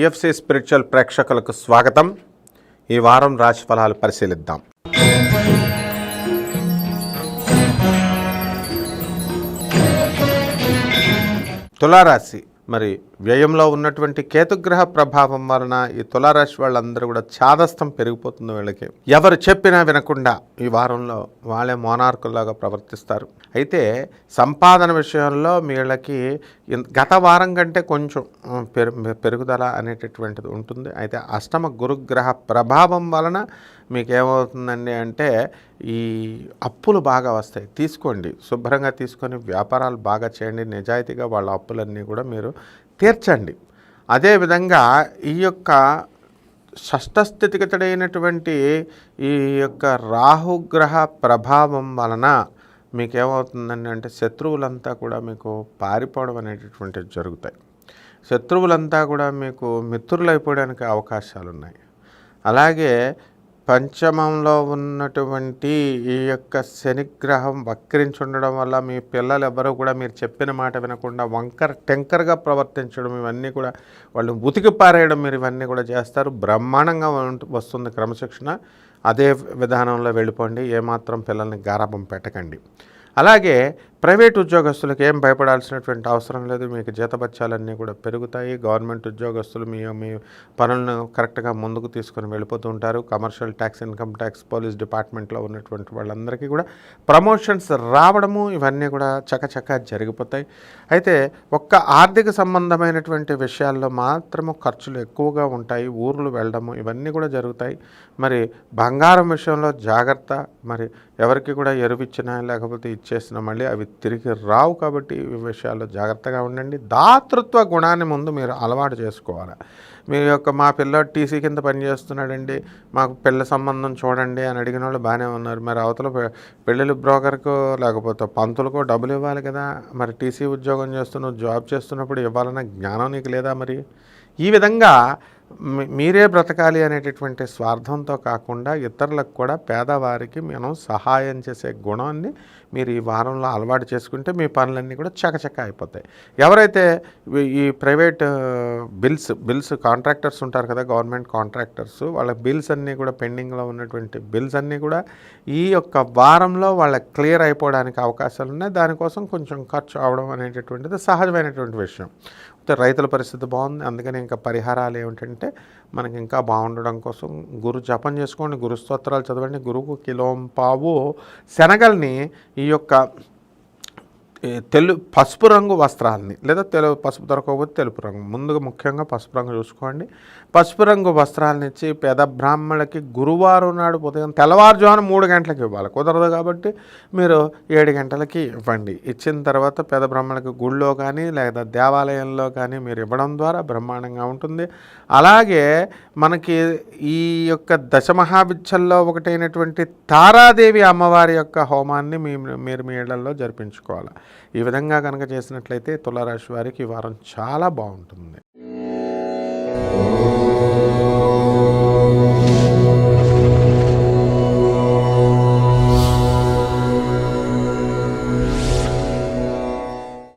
PFC spiritual ప్రేక్షకులకు స్వాగతం. ఈ వారం రాశి ఫలాలు పరిశీలిద్దాం. తులారాశి మరి వ్యయంలో ఉన్నటువంటి కేతుగ్రహ ప్రభావం వలన ఈ తులారాశి వాళ్ళందరూ కూడా ఛాదస్థం పెరిగిపోతుంది వీళ్ళకి. ఎవరు చెప్పినా వినకుండా ఈ వారంలో వాళ్ళే మోనార్కుల్లాగా ప్రవర్తిస్తారు. అయితే సంపాదన విషయంలో వీళ్ళకి గత వారం కంటే కొంచెం పెరుగుదల అనేటటువంటిది ఉంటుంది. అయితే అష్టమ గురుగ్రహ ప్రభావం వలన మీకు ఏమవుతుందండి అంటే ఈ అప్పులు బాగా వస్తాయి. తీసుకోండి. శుభ్రంగా తీసుకొని వ్యాపారాలు బాగా చేయండి. నిజాయితీగా వాళ్ళ అప్పులన్నీ కూడా మీరు తీర్చండి. అదేవిధంగా ఈ యొక్క షష్టస్థితిగతుడైనటువంటి ఈ యొక్క రాహుగ్రహ ప్రభావం వలన మీకేమవుతుందండి అంటే శత్రువులంతా కూడా మీకు పారిపోవడం అనేటటువంటివి జరుగుతాయి. శత్రువులంతా కూడా మీకు మిత్రులైపోవడానికి అవకాశాలు ఉన్నాయి అలాగే పంచమంలో ఉన్నటువంటి ఈ యొక్క శనిగ్రహం వక్రించుండడం వల్ల మీ పిల్లలు ఎవరు కూడా మీరు చెప్పిన మాట వినకుండా వంకర టెంకర్గా ప్రవర్తించడం ఇవన్నీ కూడా వాళ్ళు ఉతికి పారేయడం మీరు ఇవన్నీ కూడా చేస్తారు. బ్రహ్మాండంగా వస్తుంది క్రమశిక్షణ. అదే విధానంలో వెళ్ళిపోండి. ఏమాత్రం పిల్లల్ని గారాబం పెట్టకండి. అలాగే ప్రైవేట్ ఉద్యోగస్తులకు ఏం భయపడాల్సినటువంటి అవసరం లేదు మీకు జీతబత్యాలన్నీ కూడా పెరుగుతాయి. గవర్నమెంట్ ఉద్యోగస్తులు మీ మీ పనులను కరెక్ట్గా ముందుకు తీసుకొని వెళ్ళిపోతూ ఉంటారు. Commercial tax income tax police డిపార్ట్మెంట్లో ఉన్నటువంటి వాళ్ళందరికీ కూడా ప్రమోషన్స్ రావడము ఇవన్నీ కూడా చకచక జరిగిపోతాయి. అయితే ఒక్క ఆర్థిక సంబంధమైనటువంటి విషయాల్లో మాత్రము ఖర్చులు ఎక్కువగా ఉంటాయి. ఊర్లు వెళ్ళడము ఇవన్నీ కూడా జరుగుతాయి. మరి బంగారం విషయంలో జాగ్రత్త. మరి ఎవరికి కూడా ఎరువిచ్చినా లేకపోతే ఇచ్చేసినా మళ్ళీ అవి తిరిగి రావు కాబట్టి ఈ విషయాల్లో జాగ్రత్తగా ఉండండి. దాతృత్వ గుణాన్ని ముందు మీరు అలవాటు చేసుకోవాలి. మీ యొక్క మా పిల్ల టీసీ కింద పనిచేస్తున్నాడండి మాకు పిల్ల సంబంధం చూడండి అని అడిగిన వాళ్ళు బాగానే ఉన్నారు. మరి అవతల పె- బ్రోకర్కు లేకపోతే పంతులకు డబ్బులు ఇవ్వాలి కదా మరి టీసీ ఉద్యోగం చేస్తున్నావు జాబ్ చేస్తున్నప్పుడు ఇవ్వాలన్న జ్ఞానం నీకు లేదా మరి? ఈ విధంగా మీరే బ్రతకాలి అనేటటువంటి స్వార్థంతో కాకుండా ఇతరులకు కూడా పేదవారికి మనం సహాయం చేసే గుణాన్ని మీరు ఈ వారంలో అలవాటు చేసుకుంటే మీ పనులన్నీ కూడా చకచక అయిపోతాయి. ఎవరైతే ఈ- ప్రైవేట్ బిల్స్ బిల్స్ కాంట్రాక్టర్స్ ఉంటారు కదా గవర్నమెంట్ కాంట్రాక్టర్స్ వాళ్ళ బిల్స్ అన్నీ కూడా పెండింగ్లో ఉన్నటువంటి బిల్స్ అన్నీ కూడా ఈ యొక్క వారంలో వాళ్ళ క్లియర్ అయిపోవడానికి అవకాశాలు ఉన్నాయి. దానికోసం కొంచెం ఖర్చు అవడం అనేటటువంటిది సహజమైనటువంటి విషయం. రైతుల పరిస్థితి బాగుంది. అందుకని ఇంకా పరిహారాలు ఏమిటంటే మనకి ఇంకా బాగుండడం కోసం గురు జపం చేసుకోండి గురు స్తోత్రాలు చదవండి. గురువుకు కిలోం పావు శనగల్ని ఈ యొక్క తెలు పసుపు రంగు వస్త్రాలని లేదా తెలు పసుపు దొరకకపోతే తెలుపు రంగు. ముందుగా ముఖ్యంగా పసుపు రంగు చూసుకోండి. పసుపు రంగు వస్త్రాలను ఇచ్చి పేద బ్రాహ్మణులకి గురువారం నాడు ఉదయం తెల్లవారుజామున మూడు గంటలకు ఇవ్వాలి. కుదరదు కాబట్టి మీరు ఏడు గంటలకి ఇవ్వండి. ఇచ్చిన తర్వాత పేద బ్రాహ్మణులకి గుళ్ళో కానీ లేదా దేవాలయంలో కానీ మీరు ఇవ్వడం ద్వారా బ్రహ్మాండంగా ఉంటుంది. అలాగే మనకి ఈ యొక్క దశమహావిద్యల్లో ఒకటైనటువంటి తారాదేవి అమ్మవారి యొక్క హోమాన్ని మీ మీరు మీ ఇళ్ళలో జరిపించుకోవాలి. ఈ విధంగా కనుక చేసినట్లయితే తులారాశి వారికి ఈ వారం చాలా బాగుంటుంది.